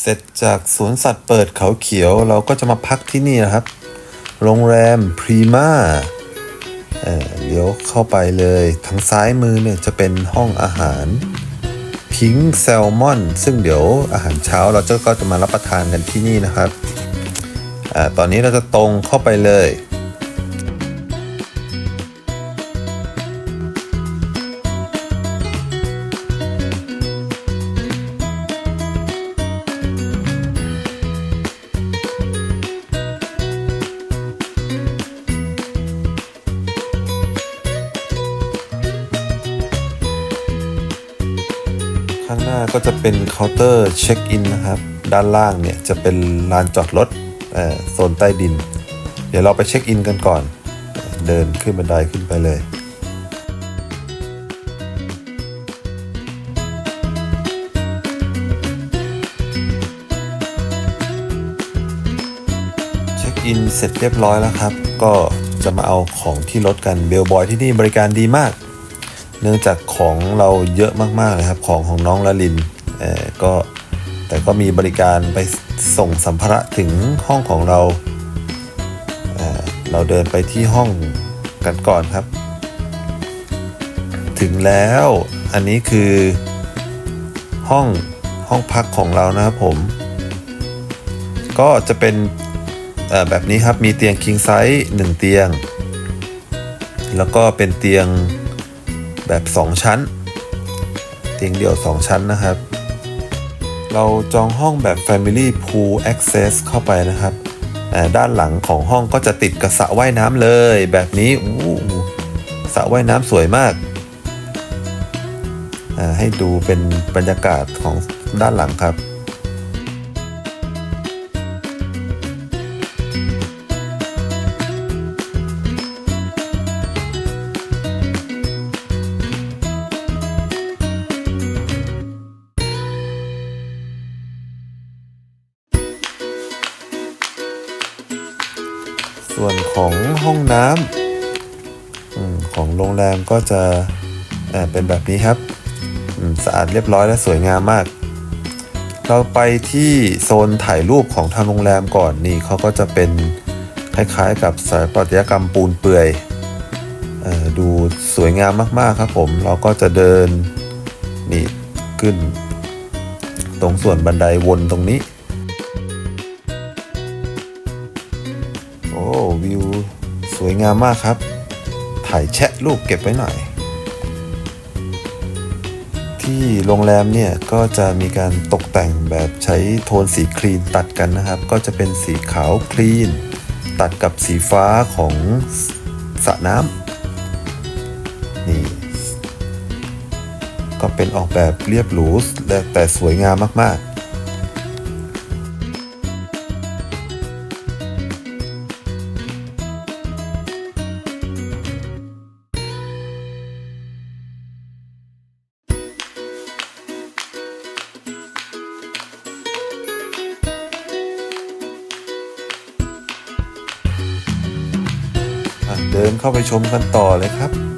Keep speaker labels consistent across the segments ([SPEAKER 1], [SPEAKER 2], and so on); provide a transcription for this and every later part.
[SPEAKER 1] เสร็จจากสวนสัตว์เปิดเขาเขียวเราก็จะมาพักที่นี่นะครับ โรงแรมพรีมาเดี๋ยวเข้าไปเลยทางซ้ายมือเนี่ยจะเป็นห้องอาหารพิงแซลมอน ซึ่งเดี๋ยวอาหารเช้าเราจะก็จะมารับประทานกันที่นี่นะครับอตอนนี้เราจะตรงเข้าไปเลย ก็จะเป็นเคาน์เตอร์เช็คอินนะครับ ด้านล่างเนี่ยจะเป็นลานจอดรถโซนใต้ดิน เดี๋ยวเราไปเช็คอินกันก่อน เดินขึ้นบันไดขึ้นไปเลยเช็คอินเสร็จเรียบร้อยแล้วครับ ก็จะมาเอาของที่รถกันเบลบอยที่นี่บริการดีมาก เนื่องจากของเราเยอะมากๆเลยครับ ของของน้องละลินเออก็แต่ก็มีบริการไปส่งสัมภาระถึงห้องของเราเเราเดินไปที่ห้องกันก่อนครับ ถึงแล้วอันนี้คือห้องห้องพักของเรานะครับผม ก็จะเป็นแบบนี้ครับมีเตียง king size 1เตียง แล้วก็เป็นเตียง แบบ 2 ชั้น เตียงเดี่ยว 2 ชั้นนะครับ เราจองห้องแบบ Family Pool Access เข้าไปนะครับ ด้านหลังของห้องก็จะติดกับสระว่ายน้ำเลย แบบนี้อู้สระว่ายน้ำสวยมาก ให้ดูเป็นบรรยากาศของด้านหลังครับ ส่วนของห้องน้ำอของโรงแรมก็จะเป็นแบบนี้ครับสะอาดเรียบร้อยและสวยงามมาก เราไปที่โซนถ่ายรูปของทางโรงแรมก่อนนี่เขาก็จะเป็นคล้ายๆ กับสถาปัตยกรรมปูนเปื่อยอดูสวยงามมากๆครับผมเราก็จะเดินนี่ขึ้น ตรงส่วนบันไดวนตรงนี้ วิว สวยงามมากครับ ถ่ายแชะรูปเก็บไว้หน่อย ที่โรงแรมเนี่ย ก็จะมีการตกแต่งแบบใช้โทนสีครีนตัดกันนะครับ ก็จะเป็นสีขาวคลีน ตัดกับสีฟ้าของสระน้ำนี่ก็เป็นออกแบบเรียบหรูและแต่สวยงามมากๆ ดินเข้าไปชมกันต่อเลยครับ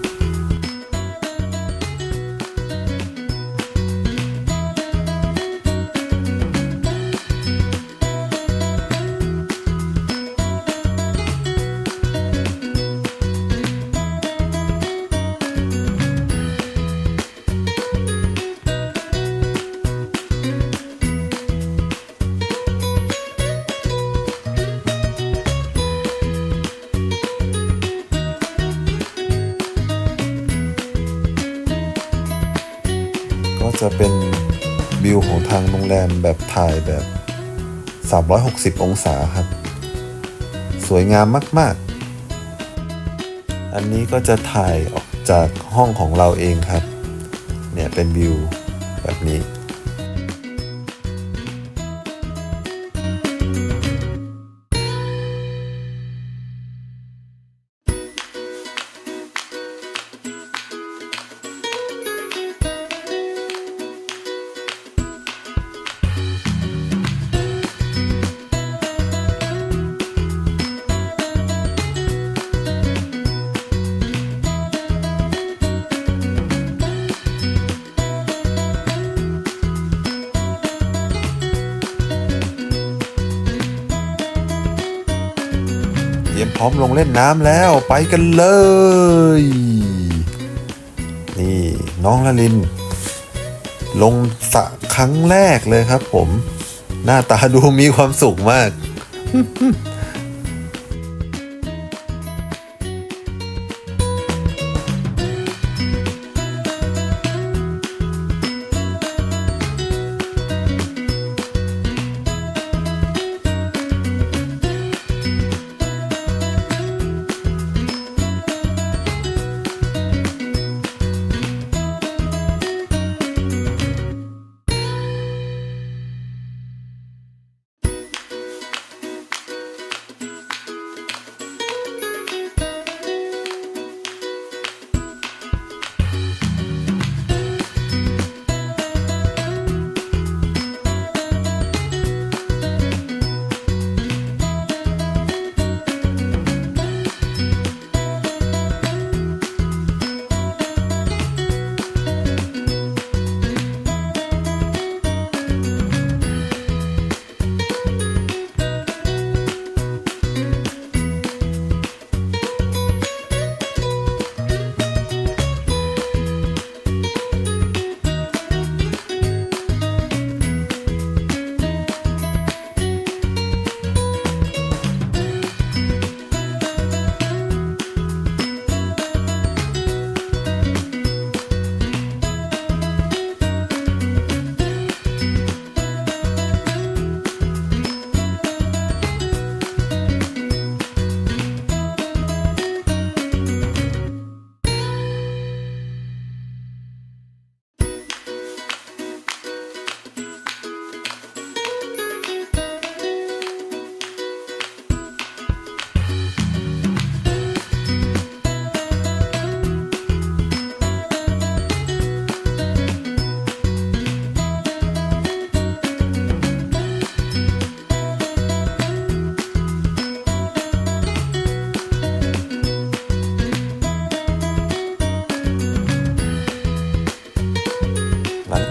[SPEAKER 1] ก็จะเป็นวิวของทางโรงแรมแบบถ่ายแบบ 360 องศาครับ สวยงามมาก ๆ อันนี้ก็จะถ่ายออกจากห้องของเราเองครับ เนี่ยเป็นวิวแบบนี้ พร้อมลงเล่นน้ำแล้วไปกันเลย นี่น้องละลิน ลงสระครั้งแรกเลยครับผม หน้าตาดูมีความสุขมาก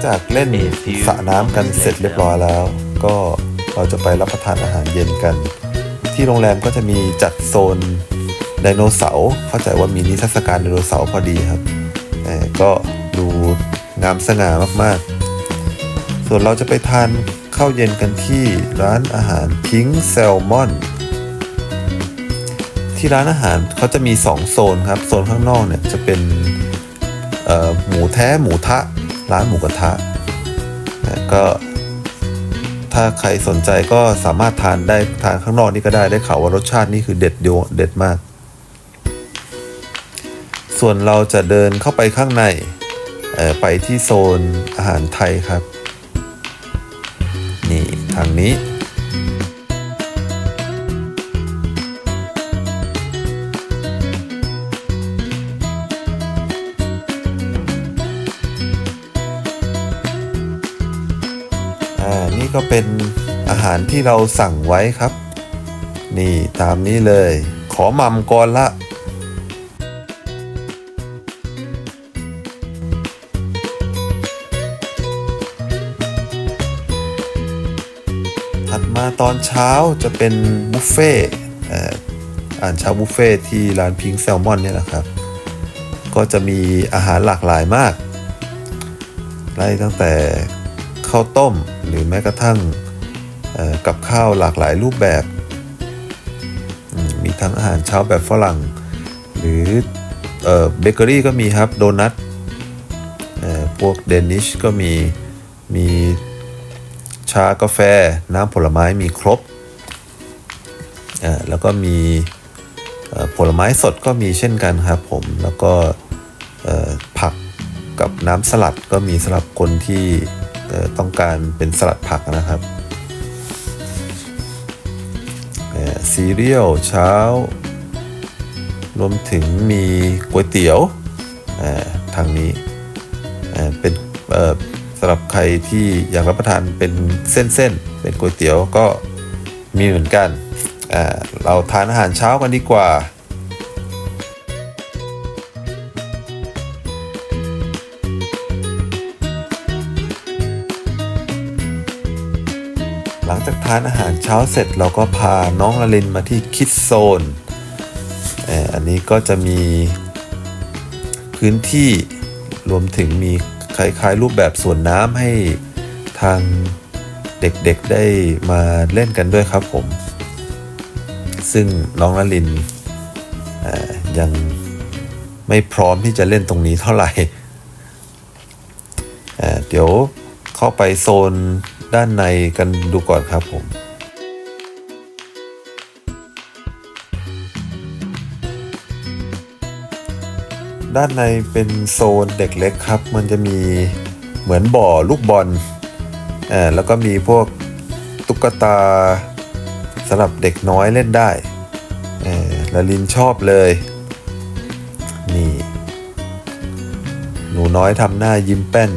[SPEAKER 1] จากเล่นสระน้ำกันเสร็จเรียบร้อยแล้ว ก็เราจะไปรับประทานอาหารเย็นกัน ที่โรงแรมก็จะมีจัดโซนไดโนเสาร์เข้าใจว่ามีนิทรรศการไดโนเสาร์พอดีครับเอ่อก็ดูงามสง่ามากๆ ส่วนเราจะไปทานข้าวเย็นกันที่ร้านอาหารพิงแซลมอนที่ร้านอาหารเขาจะมี 2 โซนครับ โซนข้างนอกเนี่ยจะเป็นหมูแท้หมูทะ ร้านหมูกระทะนะก็ถ้าใครสนใจก็สามารถทานได้ทานข้างนอกนี่ก็ได้ได้ข่าวว่ารสชาตินี่คือเด็ดเดียวเด็ดมาก ส่วนเราจะเดินเข้าไปข้างในไปที่โซนอาหารไทยครับ นี่ทางนี้าหารที่เราสั่งไว้ครับ นี่ตามนี้เลย ขอมัมก่อนละ ถัดมาตอนเช้าจะเป็นบุฟเฟ่เอ่ออาหารเช้าบุฟเฟ่ที่ร้านพิงแซลมอนเนี่ยนะครับ ก็จะมีอาหารหลากหลายมาก ไล่ตั้งแต่ข้าวต้มหรือแม้กระทั่ง กับข้าวหลากหลายรูปแบบ มีทั้งอาหารเช้าแบบฝรั่ง หรือเบเกอรี่ก็มีครับโดนัทพวกเดนิชก็มี มีชากาแฟ น้ำผลไม้มีครบ แล้วก็มีผลไม้สดก็มีเช่นกันครับผม แล้วก็ผักกับน้ำสลัดก็มีสำหรับคนที่ต้องการเป็นสลัดผักนะครับ ซีเรียลเช้า รวมถึงมีก๋วยเตี๋ยวทางนี้เป็นสำหรับใครที่อยากรับประทานเป็นเส้นๆเป็นก๋วยเตี๋ยวก็มีเหมือนกัน เราทานอาหารเช้ากันดีกว่าากทานอาหารเช้าเสร็จเราก็พาน้องละลินมาที่คิดโซน อันนี้ก็จะมีพื้นที่รวมถึงมีคล้ายๆรูปแบบสวนน้ำให้ทางเด็กๆได้มาเล่นกันด้วยครับผม ซึ่งน้องละลินยังไม่พร้อมที่จะเล่นตรงนี้เท่าไหร่เดี๋ยว เข้าไปโซนด้านในกันดูก่อนครับผมด้านในเป็นโซนเด็กเล็กครับ มันจะมีเหมือนบ่อลูกบอลอ่อแล้วก็มีพวกตุ๊กตาสำหรับเด็กน้อยเล่นได้ลลินชอบเลย นี่ หนูน้อยทำหน้ายิ้มแป้น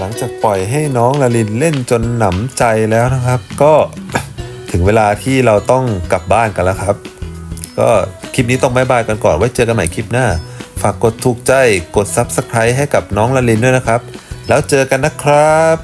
[SPEAKER 1] หลังจากปล่อยให้น้องลาลินเล่นจนหนำใจแล้วนะครับ ก็ถึงเวลาที่เราต้องกลับบ้านกันแล้วครับ ก็คลิปนี้ต้องบายบายกันก่อนไว้เจอกันใหม่คลิปหน้า ฝากกดถูกใจกด Subscribe ให้กับน้องลาลินด้วยนะครับ แล้วเจอกันนะครับ